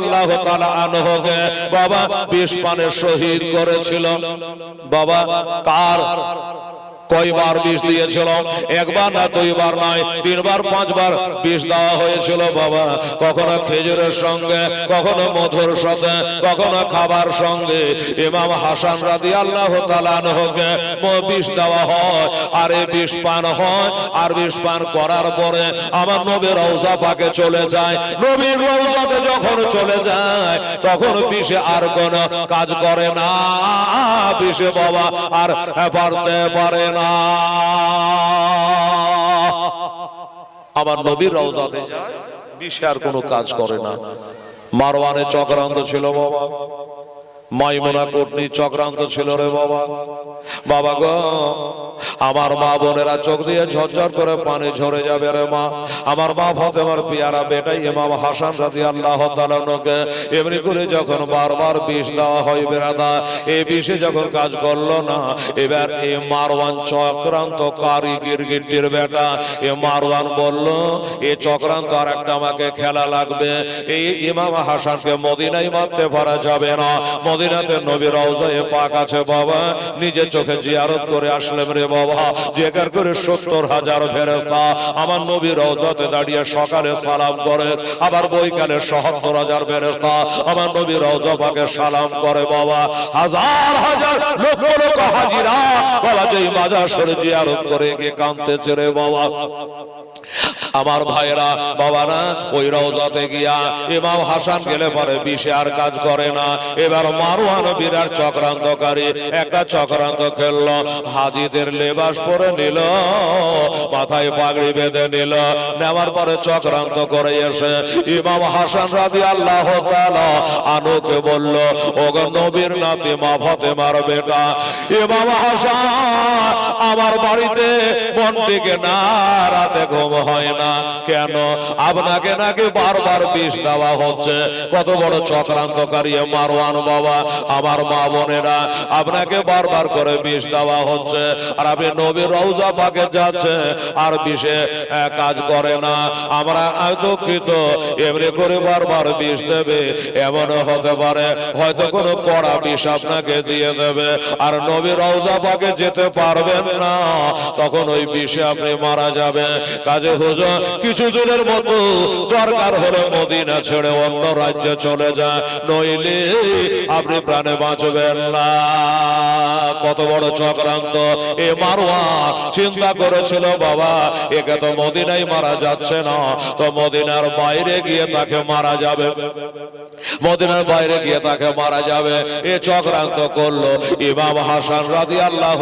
আল্লাহ আনহকে বাবা বিষ পানে শহীদ করেছিল। বাবা কার কয়বার বিষ দিয়েছিল? একবার না দুইবার নয়, তিনবার, পাঁচবার বিষ দেওয়া হয়েছিল বাবা। কখনো খেজুরের সঙ্গে, কখনো মধুর সাথে, কখনো খাবার সঙ্গে। ইমাম হাসান রাদি আল্লাহ তালানহকে বিষ দেওয়া হয়, আর এই বিষ পান হয়, আর বিষ পান করার পরে আমার নবীর রওজা পাকে চলে যায়। নবীর রওজাতে যখন চলে যায়, তখন বিষে আর কোন কাজ করে না। বিষে বাবা আর পারতে পারে না। আমার নবীর রওজাতে যায় বিষে আর কোনো কাজ করে না। মারওয়ানে চক্রান্ত ছিল বাবা। মাইমুনা কোটনি চক্রান্ত ছিল রে বাবা। বাবা গো, আমার মা বোনেরা চোখ দিয়ে ঝরঝর করে পানি ঝরে যাবে রে মা। আমার মা ফতেমার পিয়ারা বেটাই ইমাম হাসান রাজি আল্লাহ তালকে এমনি করে যখন বারবার বিষ দেওয়া হয় বেড়াদা এই বিষে যখন কাজ করল না, এবার এ মারওয়ান চক্রান্ত কারি গিরগিটির বেটা, এ মারওয়ান বলল, এ চক্রান্ত আর একটা আমাকে খেলা লাগবে। এই ইমাম হাসানকে মদিনাই মারতে পারা যাবে না। মদিনাতে নবীর রওজায়ে পাক আছে বাবা নিজে চোখে জিয়ারত করে আসলেন রে বাবা। জেকার করে সত্তর হাজার ফেরেস্তা আমার নবীর রওজাতে দাঁড়িয়ে সকালে সালাম করে, আবার বৈকালে সত্তর হাজার ফেরেস্তা আমার নবীর রওজা পাকে সালাম করে বাবা। হাজার হাজার লক্ষ লক্ষ হাজিরা বাবা যেই মাজার সরে জিয়ারত করে গিয়ে কাঁদতেছে রে বাবা। আমার ভাইরা, বাবারা, ওই রওজাতে গিয়া ইমাম হাসান গেলে পরে বিষে আর কাজ করে না। এবার মারওয়ান বিরাট চক্রান্তকারী একটা চক্রান্ত খেললো। হাজিদের লেবাস পরে নিল, মাথায় পাগড়ি বেঁধে নিল। নেওয়ার পরে চক্রান্ত করে এসে ইমাম হাসান রাদি আল্লাহ আনুকে বলল, ওগো নবীর নাতি, মা ফতেমার বেটা, ইমাম হাসান, আমার বাড়িতে মন থেকে না রাতে ঘুম হয় না। কেন? আপনাকে নাকি বারবার বিষ দেওয়া হচ্ছে। কত বড় চক্রান্তকারী মারওয়ান বাবা, আমার মা বোনেরা, আপনাকে বারবার করে বিষ দেওয়া হচ্ছে। আর আপনি নবীর রওজা পাকে যাচ্ছে, আর বিষে কাজ করে না। আমরা দুঃখিত, এমনি করে বারবার বিষ দেবে, এমন হতে পারে। হয়তো কোনো কড়া বিষ আপনাকে দিয়ে দেবে। আর নবীর রওজা পাকে যেতে পারবেন না, তখন ওই বিষে আপনি মারা যাবে কাজে কিছু দিনের মতো দরকার হলে মদিনা ছেড়ে অন্য রাজ্যে চলে যা। নইলে আপনি প্রাণে বাঁচবেন না। কত বড় চক্রান্ত। এ মারোয়া চিন্তা করেছিল, বাবা, একে তো মদিনায় মারা যাচ্ছে না। তো মদিনার বাইরে গিয়ে তাকে মারা যাবে। মদিনার বাইরে গিয়ে তাকে মারা যাবে। এ চক্রান্ত করল ইমাম হাসান রাদি আল্লাহ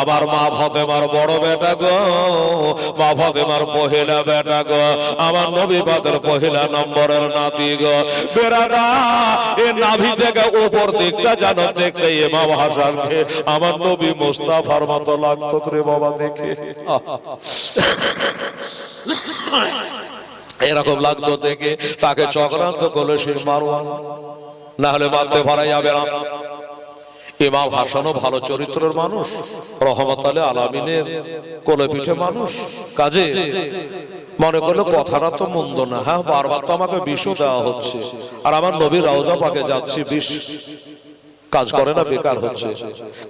আবার মা ফতেমার বড় বেটা গো। মা ফতেমার পহিলা বেটা গো। আমার নবী পাতের পহিলা নম্বরের নাতি গো। বেড়াদা এ নাভি থেকে উপর দিকটা জানো দেখতে ইমাম হাসানকে। আমার নবী মুস্তাফার মতো লাগতো রে বাবা দেখে। এরকম লাগতো দেখে, তাকে চক্রান্ত করল সে মারওয়ান না হলে মারতে পারা যাবে না। ইমাম হাসানও ভালো চরিত্রের মানুষ রহমত আলী আলামিনের কোলে পিঠে মানুষ। কাজে, মনে করল কথাটা তো মন্দ না। হ্যাঁ বারবার তো আমাকে বিষও দেওয়া হচ্ছে। আর আমার নবীর রওজা পাকে যাচ্ছি, বিষ। কাজ করে না, বেকার হচ্ছে।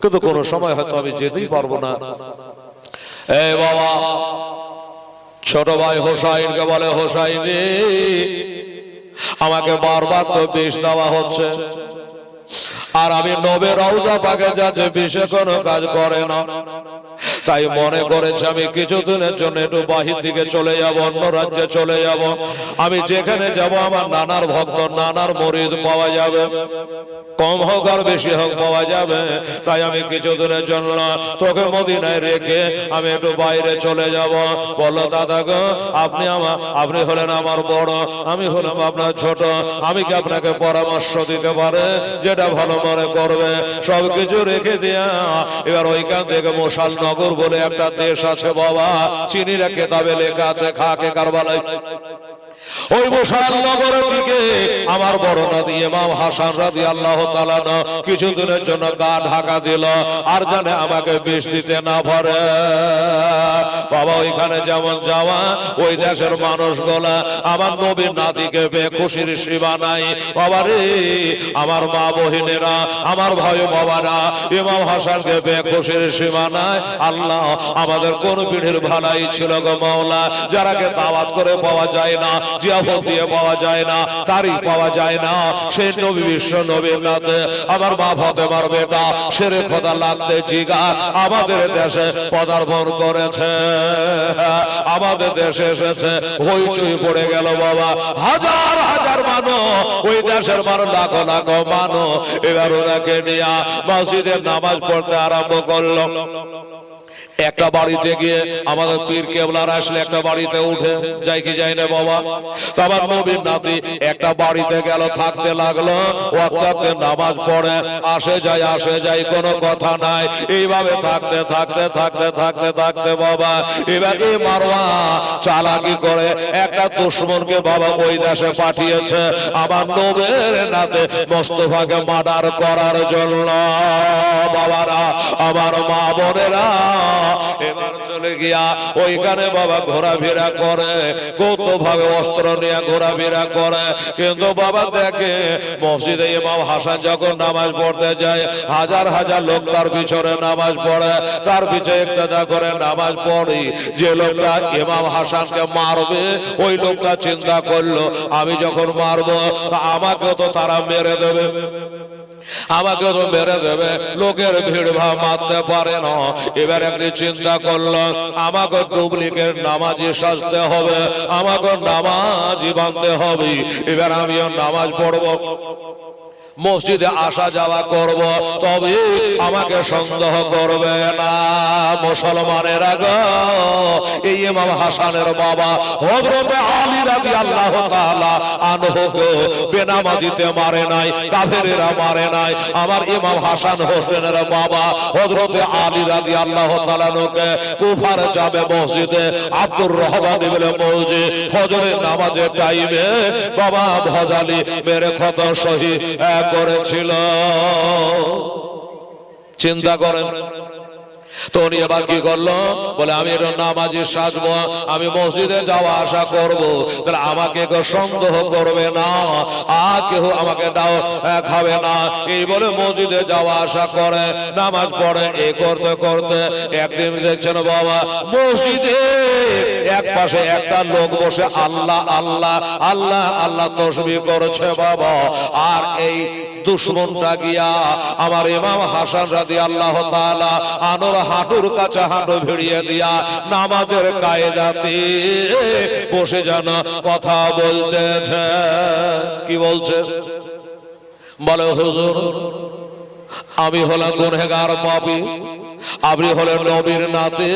কিন্তু কোনো সময় হয়তো আমি যেতেই পারব না। এই বাবা ছোট ভাই হোসাইনকে বলে, হোসাইন রে আমাকে বারবার তো বিষ দেওয়া হচ্ছে। আর আমি নবে রওজা পাকে যাচ্ছে, বিষে কোনো কাজ করে না। তাই মনে করেছে আমি কিছুদিনের জন্য একটু বাহির দিকে চলে যাব, অন্য রাজ্যে চলে যাব। আমি যেখানে যাব, আমার নানার ভক্ত, নানার মরিদ পাওয়া যাবে। কম হোক আর বেশি হোক পাওয়া যাবে। তাই আমি কিছুদিনের জন্য তোকে মদিনায় রেখে আমি একটু বাইরে চলে যাব। বলল, দাদা গো, আপনি আমার আপনি হলেন আমার বড়, আমি হলাম আপনার ছোট। আমি কি আপনাকে পরামর্শ দিতে পারে? যেটা ভালো মনে করবে। সবকিছু রেখে দিয়া, এবার ওইখান থেকে মশাল নগর বলে একটা দেশ আছে বাবা চিনিরা কেতাবে লেখা আছে খাকে কারবালায়। ওই মশাল নগরের দিকে। আমার বড় নদী ইমাম হাসান রাদি আল্লাহ তালানো কিছুদিনের জন্য গা ঢাকা দিল, আর জানে আমাকে বিষ দিতে না পারে। বাবা, ওইখানে যেমন যাওয়া, ওই দেশের মানুষগুলা আমার নবীর নাতিকে পেয়ে খুশির সীমা নাই। বাবা রে, আমার মা বহিনেরা আমার ভাই বাবারা, ইমাম হাসানকে পেয়ে খুশির সীমা নাই। আল্লাহ, আমাদের কোন পিঢ়ির ভালাই ছিল গো মাওলা, যারাকে দাওয়াত করে পাওয়া যায় না জিয়াফত দিয়ে পাওয়া যায় না তারিখ পাওয়া যায় না। সেই নবী বিশ্ব নবীর নাতে আমার সেরে খোদা লাগতে জিগা, আমাদের দেশে পদার্পণ করেছে। আমাদের দেশে এসেছে, হইচই পড়ে গেল বাবা। হাজার হাজার মানো ওই দেশের মানুষ, লাখো লাখো মানো এবার ওনাকে নিয়ে মসজিদের নামাজ পড়তে আরম্ভ করল। একটা বাড়িতে গিয়ে আমাদের পীর কেবলার আসলে একটা বাড়িতে উঠে, যাই কি যাই না বাবা। তো আমার নবীর নাতি একটা বাড়িতে গেল, থাকতে লাগল ওয়াক্তাতে নামাজ পড়ে, আসে যায় আসে যায়, কোনো কথা নাই। এইভাবে থাকতে থাকতে থাকতে থাকতে থাকতে বাবা, এবার এই চালাকি করে একটা দুশ্মনকে বাবা ওই দেশে পাঠিয়েছে। আমার নবের নাতে মোস্তফাকে মার্ডার করার জন্য। বাবারা, আমার মা বোনেরা এবার চলে গিয়া ওইখানে বাবা ঘোরাফেরা করে অস্ত্র নিয়ে ঘোরাফেরা করে। কিন্তু বাবা দেখে মসজিদে ইমাম হাসান যখন নামাজ পড়তে যায়, হাজার হাজার লোক তার পিছনে নামাজ পড়ে। তার পিছনে একটা করে নামাজ পড়ি। যে লোকটা ইমাম হাসানকে মারবে, ওই লোকটা চিন্তা করল, আমি যখন মারবো, তা আমাকেও তো তারা মেরে দেবে। আমাকে তো মেরে দেবে। লোকের ভিড় ভাব মারতে পারে না। এবার একটি চিন্তা করল, আমাকে ডুপ্লিকেট নামাজি সাজতে হবে, আমাকে নামাজি বাঁধতে হবে। এবার আমিও নামাজ পড়ব। মসজিদে আসা যাওয়া করব, তবে আমাকে সন্দেহ করবে না। মুসলমানের আগে এই ইমাম হাসানের বাবা হযরতে আলী রাদিয়াল্লাহু তাআলা আনহুকে বেনামাজিতে মারে নাই, কাফেরেরা মারে নাই। আমার ইমাম হাসান হোসেনের বাবা হযরতে আলী রাদিয়াল্লাহু তাআলা নুকে কুফার যাবে মসজিদে আব্দুর রহমান ইবনে মৌজি ফজরের নামাজের টাইমে বাবা ভজালি মেরে ক্ষত শহীদ এক করেছিল। চিন্তা করেন। তো উনি এবার কি করল? বলে, আমি নামাজি সাজবো, আমি মসজিদে যাওয়া আসা করব। তাহলে আমাকে কেউ সন্দেহ করবে না, আর কেউ আমাকে দাও খাবে না। এই বলে মসজিদে যাওয়া আসা করে, নামাজ পড়ে, এ করতে করতে একদিন দেখছেন বাবা, মসজিদে এক পাশে একটা লোক বসে আল্লাহ আল্লাহ আল্লাহ আল্লাহ তসবি করেছে বাবা। আর এই দুশ্মনটা গিয়া আমার ইমাম হাসান রাদি আল্লাহ তাআলা আনোর হাঁটুর কাছে হাঁটু ভিড়িয়ে দিয়া নামাজের কায়দাতে বসে যেন কথা বলতেছে। কি বলছে? বলে, হুজুর, আমি হলাম গুনহেগার পাপী। আপনি হলেন নবীর নাতে।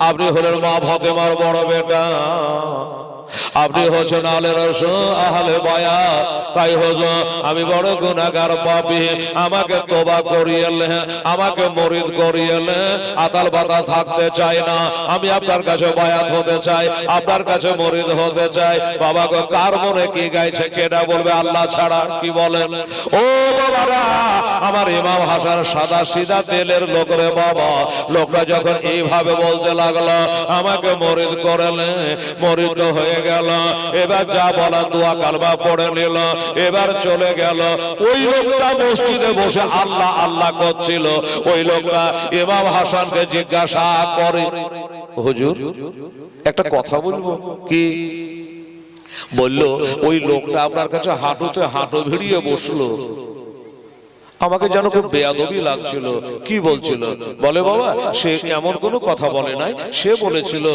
আপনি হলেন মা ফতেমার বড় বেটা। আপনি হচ্ছেন আলে রস আহলে বায়া। তাই হজ আমি বড় গুনাগার পাপি আমাকে তোবা করিয়েলে আমাকে মরিদ করিয়েলে আতাল বাতাল থাকতে চাই না। আমি আপনার কাছে বায়াত হতে চাই আপনার কাছে মরিদ হতে চাই। বাবা গো কার মনে কি গাইছে কেটা বলবে? আল্লাহ ছাড়া কি বলেন? ও বাবারা আমার ইমাম হাসান সাদা সিধা তেলের লোক রে বাবা। লোকটা যখন এইভাবে বলতে লাগল আমাকে মরিদ করেলে মরিদ হয়ে গেল। এবার যা বলা দোয়া কালবা পড়ে নিল, এবার চলে গেল। ওই লোকটা মসজিদে বসে আল্লাহ আল্লাহ করছিল। ওই লোকটা হাসানকে জিজ্ঞাসা করে, হুজুর, একটা কথা বলব? কি? বলল, ওই লোকটা আপনার কাছে হাঁটুতে হাঁটু ভিড়িয়ে বসল। আমাকে যেন খুব বেয়াদবি লাগছিল। কি বলছিল? বলে বাবা সে এমন কোনো কথা বলে নাই। সে বলেছিল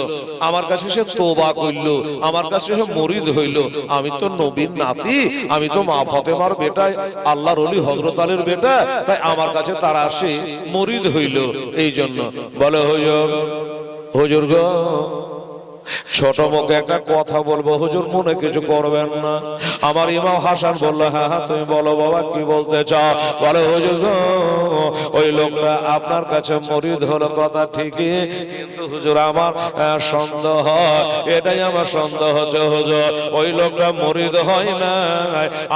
আমার কাছে সে তোবা কইল আমার কাছে সে মরিদ হইল। আমি তো নবীর নাতি আমি তো মা ফতেমার বেটা আল্লাহর অলি হজরত আলীর বেটা তাই আমার কাছে তারা আসে মরিদ হইল। এই জন্য বলে হইল হুজুর গো ছোট মুখে একটা কথা বলব হুজুর মনে কিছু করবেন না। আমার ইমাম হাসান বলল হ্যাঁ হ্যাঁ তুমি বলো বাবা কি বলতে চাও? বলে হুজুর ওই লোকটা আপনার কাছে মরিদ হলো কথা ঠিকই কিন্তু হুজুর আমার সন্দেহ এটাই আমার সন্দেহ হচ্ছে হুজুর। ওই লোকটা মরিদ হয় না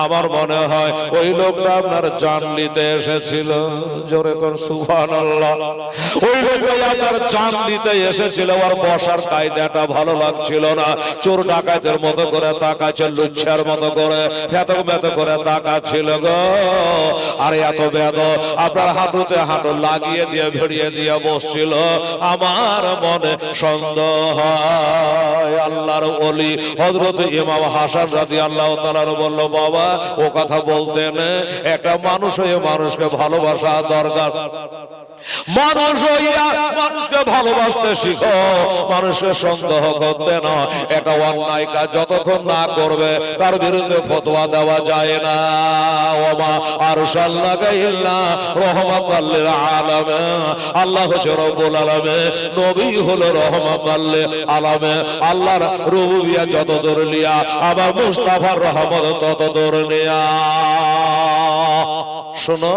আমার মনে হয় ওই লোকটা আপনার জান নিতে এসেছিল। জোরে কোন সুভান ওই লোকটা আপনার জান নিতে এসেছিল আর বসার কায়দাটা ভালো লাগছিল না। চোর ডাকাতের মতো করে তাকাচ্ছে, লুচ্ছার মতো করে ফেতক মেত করে তাকাচ্ছিল গো। আর এত বেদ, আপনার হাঁটুতে হাঁটু লাগিয়ে দিয়ে, ভিড়িয়ে দিয়ে বসছিল। আমার মনে সন্দেহ আল্লাহর অলি হজরত ইমাম হাসান রাজি আল্লাহ তালার বলল, বাবা, ও কথা বলতেন, একটা মানুষ মানুষকে ভালোবাসা দরকার। মানুষ হইয়া মানুষকে ভালোবাসতে শিখো। মানুষকে সন্দেহ করতে না। একটা অন্যায় কাজ যতক্ষণ না করবে, তার বিরুদ্ধে ফতোয়া দেওয়া যায় না। ওমা আর রহমত আলামে আল্লাহ হচ্ছে আলামে নবী হলো রহমত আল্লিল আলামে আল্লাহর যত দূর লিয়া আবার মুস্তাফার রহমত তত দূর শোনো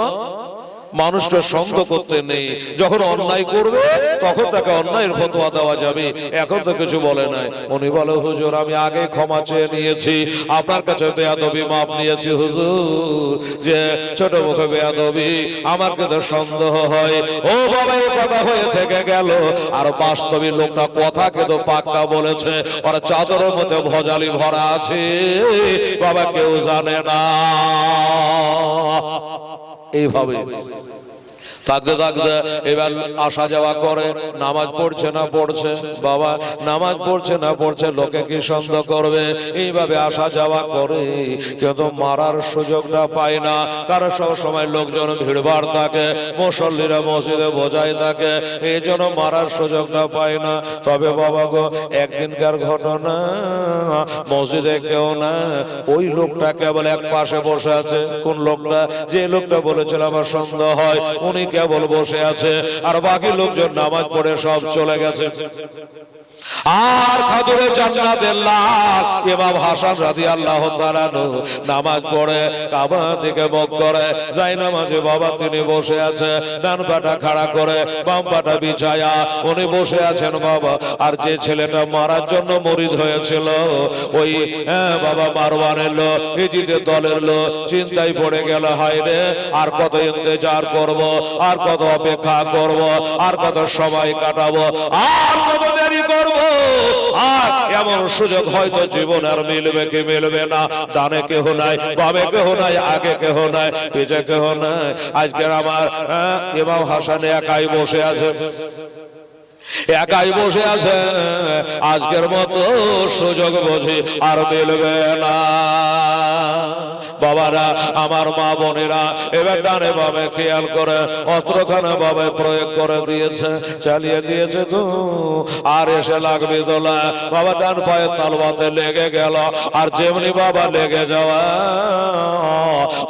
মানুষকে সঙ্গ করতে নেই। যখন অন্যায় করবে, তখন তাকে অন্যায়ের ফতোয়া দেওয়া যাবে। এখন তো কিছু বলে নাই। উনি বলে, হুজুর, আমি আগে ক্ষমা চেয়ে নিয়েছি। আপনার কাছে বেয়াদবি মাপ নিয়েছি, হুজুর। যে ছোট মুখে বেয়াদবি, আমার কিন্তু সন্দেহ হয়। ও বাবা এই কথা হয়ে থেকে গেল। আর বাস্তবিক লোকটা কথা কিন্তু পাক্কা বলেছে। ওর চাদরের মধ্যে ভজালি ভরা আছে। বাবা, কেউ জানে না। এইভাবে। থাকতে থাকতে এবার আসা যাওয়া করে। নামাজ পড়ছে না পড়ছে? বাবা, নামাজ পড়ছে না পড়ছে, লোকে কি সন্দেহ করবে? এইভাবে আসা যাওয়া করে, কিন্তু মারার সুযোগটা পায় না। কারণ সব সময় লোকজন ভিড়ভাড় থাকে, মুসল্লিরা মসজিদে বোঝাই থাকে, এই জন্য মারার সুযোগটা পায় না। তবে বাবা গো, একদিনকার ঘটনা, মসজিদে কেউ না, ওই লোকটা কেবল এক পাশে বসে আছে। কোন লোকটা? যে লোকটা বলেছিল আমার সন্দেহ হয়, উনি কেবল বসে আছে। আর বাকি লোকজন নামাজ পড়ে সব চলে গেছে। আর খাদুরে জান্নাতের লাল ইমাম হাসান রাদিয়াল্লাহু তাআলা নামাজ পড়ে কাবা দিকে মুখ করে। যাই নামাজে বাবা তিনি বসে আছে, ডান পাটা খাড়া করে, বাম পাটা বিছায়া উনি বসে আছেন বাবা। আর যে ছেলেটা মারার জন্য মরিদ হয়েছিল, ওই হ্যাঁ বাবা মারওয়ানের লোক, ইজিদের দলের লোক, চিন্তায় পড়ে গেল, হায় রে, আর কত ইন্তজার করব, আর কত অপেক্ষা করব, আর কত সময় কাটাবো, আর কত করব। আর এমন সুযোগ হয়তো জীবন আর মিলবে কি মিলবে না। ডানে কেহ নাই বামে কেহ নাই আগে কেহ নাই পিছে কেহ নাই। আজকের আমার হ্যাঁ, ইমাম হাসান একাই বসে আছে। একাই বসে আছে। আজকের মতো সুযোগ বুঝি আর মিলবে না। বাবারা, আমার মা বোনেরা, এবার ডানে বামে খেয়াল করে, অস্ত্রখানা ভাবে প্রয়োগ করে দিয়েছে, চালিয়ে দিয়েছে তো। আর এসে লাগবে দোলা। বাবা ডান পায়ে তালবাতে লেগে গেল, আর যেমনি বাবা লেগে যাওয়া,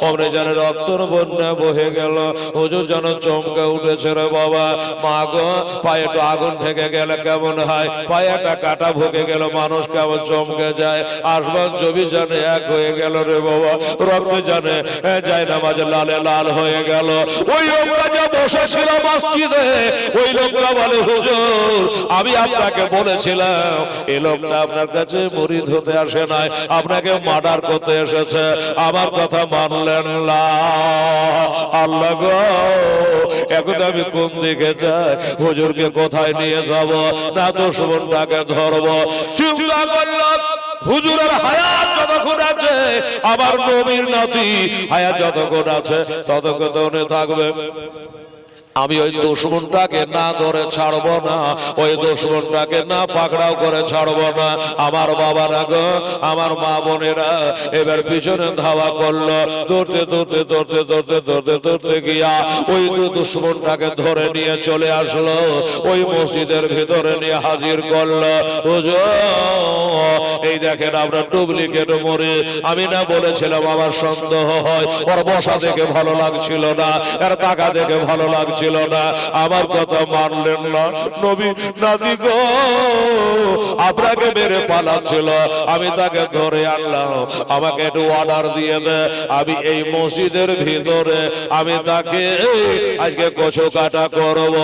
অমনি যেন রক্তর বন্যা বহে গেল। হুজুর যেন চমকে উঠেছে রে বাবা। মা গো, পায়ে একটু আগুন ঠেকে গেলে কেমন হয়? পায়ে একটা কাটা ভুকে গেল মানুষ কেমন চমকে যায়? আসমান জমি জানে এক হয়ে গেল রে বাবা। রক্ত জানে যায় না মাঝে লালে লাল হয়ে গেল। ওই লোকরা যা বসেছিল মসজিদে, ওই লোকরা বলে, হুজুর, আমি আপনাকে বলেছিলাম এই লোকটা আপনার কাছে মরিদ হতে আসে নাই, আপনাকে মার্ডার করতে এসেছে, আমার কথা মানলেন আল্লাহ এখন আমি কোন দিকে যাই? হুজুরকে কোথায় নিয়ে যাব? না তো সুমনটাকে ধরবো। চিন্তা করলাম হুজুরের হায়াত যতক্ষণ আছে আমার নবীর নাতি হায়াত যতক্ষণ আছে ততক্ষণ থাকবে। আমি ওই দুশ্মনটাকে না ধরে ছাড়বো না, ওই দুশ্মনটাকে না পাকড়াও করে ছাড়বো না। আমার বাবারা গো, আমার মা বোনেরা এবার পিছনে ধাওয়া করল। দৌড়তে দৌড়তে দৌড়তে দৌড়তে দৌড়তে দৌড়তে গিয়া ওই দুশ্মনটাকে ধরে নিয়ে চলে আসলো। ওই মসজিদের ভিতরে নিয়ে হাজির করল। এই দেখেন আমরা ডুপ্লিকেট মরে। আমি না বলেছিলাম আমার সন্দেহ হয়, ওর বসা দেখে ভালো লাগছিল না, এর টাকা দেখে ভালো লাগছিল ছিল না। আমার কথা মানলেন না। নবী নাতি গো, আপনাকে মেরে পালাচ্ছিল। আমি তাকে ধরে আনলাম। আমাকে একটু অর্ডার দিয়ে দে। আমি এই মসজিদের ভিতরে, আমি তাকে আজকে কচু কাটা করব।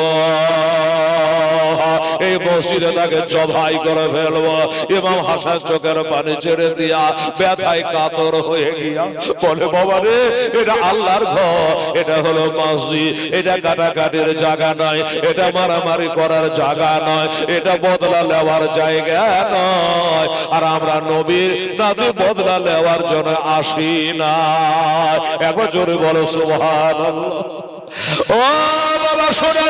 এই মসজিদে তাকে জবাই করে ফেলব। ইমাম হাসান চোখের পানি ছেড়ে দিয়া ব্যথায় কাতর হয়ে গিয়া বলে বাবা রে এটা আল্লাহর ঘর, এটা হলো মসজিদ, এটা কাটাকাটির জায়গা নয়, এটা মারামারি করার জায়গা নয়, এটা বদলা নেওয়ার জায়গা নয়। আর আমরা নবীর নাতি বদলা নেওয়ার জন্য আসি না। একবার জোরে বলো সুবহান ও বাবা, শোনে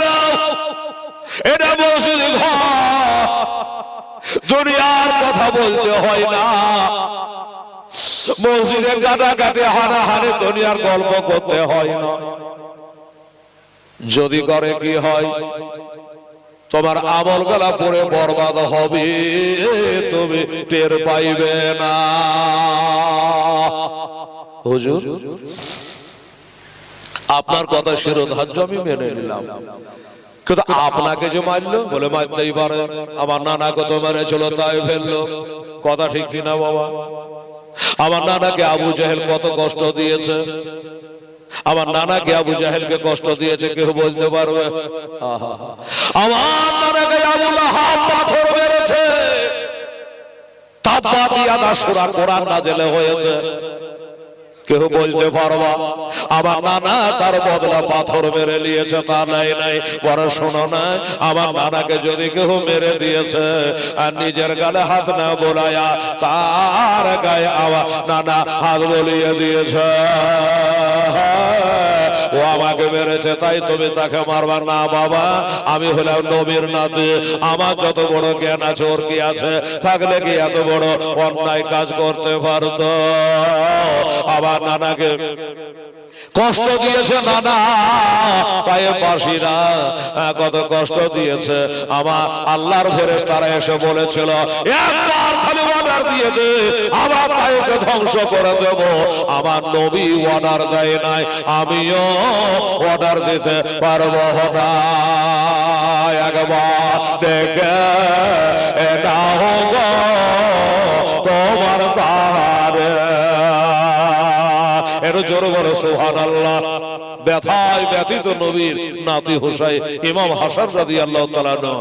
এটা মসজিদ দুনিয়ার কথা বলতে হয় না। মসজিদে কাটা কাটে হানা হানে দুনিয়ার গল্প করতে হয় না। যদি করে কি হয়? তোমার আমল গলা পড়ে বরবাদ হবে, তুমি টের পাইবে না। হুজুর, আপনার কথা শিরোধার্য আমি মেনে নিলাম। কিন্তু আপনাকে যে মারলো, বলে মারতেই পারে। আমার নানাকে তো মেরেছিল, তাই ফেলল। কথা ঠিক কিনা, বাবা? আমার নানাকে আবু জাহেল কত কষ্ট দিয়েছে। আমার নানাকে আবু জাহেলকে কষ্ট দিয়েছে কেউ বলতে পারবে। আমার নানাকে আবু লাহাব পাথর মেরেছে। তাব্বাতি আদা সূরা কোরআন নাজেলে হয়েছে। কেউ বলতে পারবা? আমার নানা তার বদলা পাথর মেরে নিয়েছে, তা নাই নাই। পড়াশোনা নাই আমার নানাকে যদি কেউ মেরে দিয়েছে, আর নিজের গালে হাত না বোলায়া, তার গায়ে আবার নানা হাত বলিয়ে দিয়েছে। ও আমাকে মেরেছে, তাই তুমি তাকে মারবার না বাবা। আমি হলাম নবীর নাতি। আমার যত বড় জ্ঞান আছে, ওর কি আছে? থাকলে কি এত বড় অন্যায় কাজ করতে পারতো? আবার নানাকে কষ্ট দিয়েছে নানা। পায়ে বাসিরা কত কষ্ট দিয়েছে। আমার আল্লাহর ফেরেস তারা এসে বলেছিল একবার খালি অর্ডার দিয়ে দে আমার তাইকে ধ্বংস করে দেব। আমার নবী অর্ডার দেয় নাই আমিও অর্ডার দিতে পারব না। একবার দেখে এটা হোক জোর বড় সোহান আল্লাহ ব্যথায় ব্যথিত নবীর নাতি হোসাই ইমাম হাসান রাদি আল্লাহ তালানো